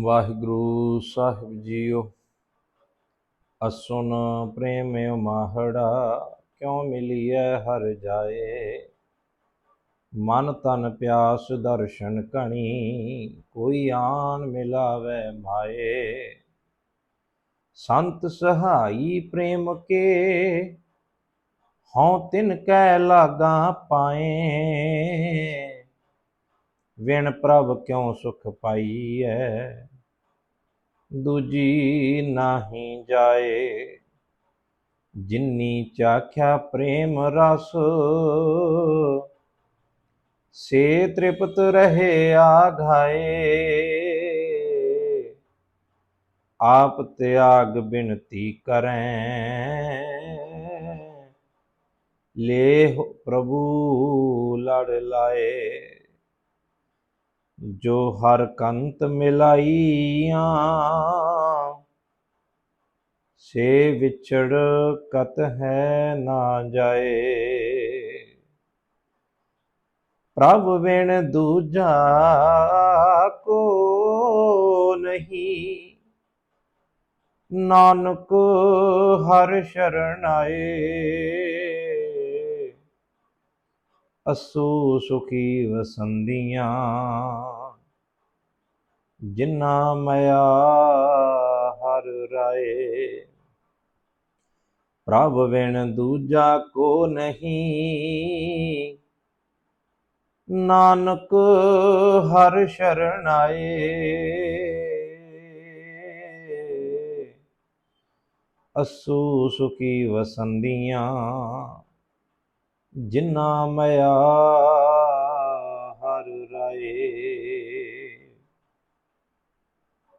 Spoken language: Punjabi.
ਵਾਹਿਗੁਰੂ ਸਾਹਿਬ ਜੀਓ, ਅਸੁਨ ਪ੍ਰੇਮਿ ਮਾਹੜਾ, ਕਿਉ ਮਿਲੀਐ ਹਰ ਜਾਏ? ਮਨ ਤਨ ਪਿਆਸ ਦਰਸ਼ਨ ਕਣੀ, ਕੋਈ ਆਨ ਮਿਲਾਵੇ ਮਾਏ। ਸੰਤ ਸਹਾਈ ਪ੍ਰੇਮ ਕੇ, ਹਉ ਤਿਨ ਕੈ ਲਾਗਾ ਪਾਏ। ਵਿਣ ਪ੍ਰਭ ਕਿਉ ਸੁਖ ਪਾਈਐ ਦੂਜੀ ਨਾਹੀ ਜਾਏ ਜਿਨੀ ਚਾਖਿਆ ਪ੍ਰੇਮ ਰਸ ਸੇ ਤ੍ਰਿਪਤ ਰਹੇ ਆਘਾਏ ਆਪ ਤਿਆਗ ਬਿਨਤੀ ਕਰੈ ਲੇਹ ਪ੍ਰਭੂ ਲੜ ਲਾਏ ਜੋ ਹਰ ਕੰਤ ਮਿਲਾਈਆਂ, ਸੇ ਵਿਛੜ ਕਤ ਹੈ ਨਾ ਜਾਏ। ਪ੍ਰਭ ਵਿਣ ਦੂਜਾ ਕੋ ਨਹੀਂ, ਨਾਨਕ ਹਰ ਸ਼ਰਣਾਏ ਅਸੂ ਸੁਖੀ ਵਸੰਦੀਆਂ ਜਿਨਾ ਮਇਆ ਹਰ ਰਾਏ, ਪ੍ਰਭ ਵਿਣ ਦੂਜਾ ਕੋ ਨਹੀਂ। ਨਾਨਕ ਹਰ ਸ਼ਰਨ ਆਏ। ਅਸੂ ਸੁਖੀ ਵਸੰਦੀਆਂ ਜਿਨਾ ਮਿਆ ਹਰ ਰਾਏ।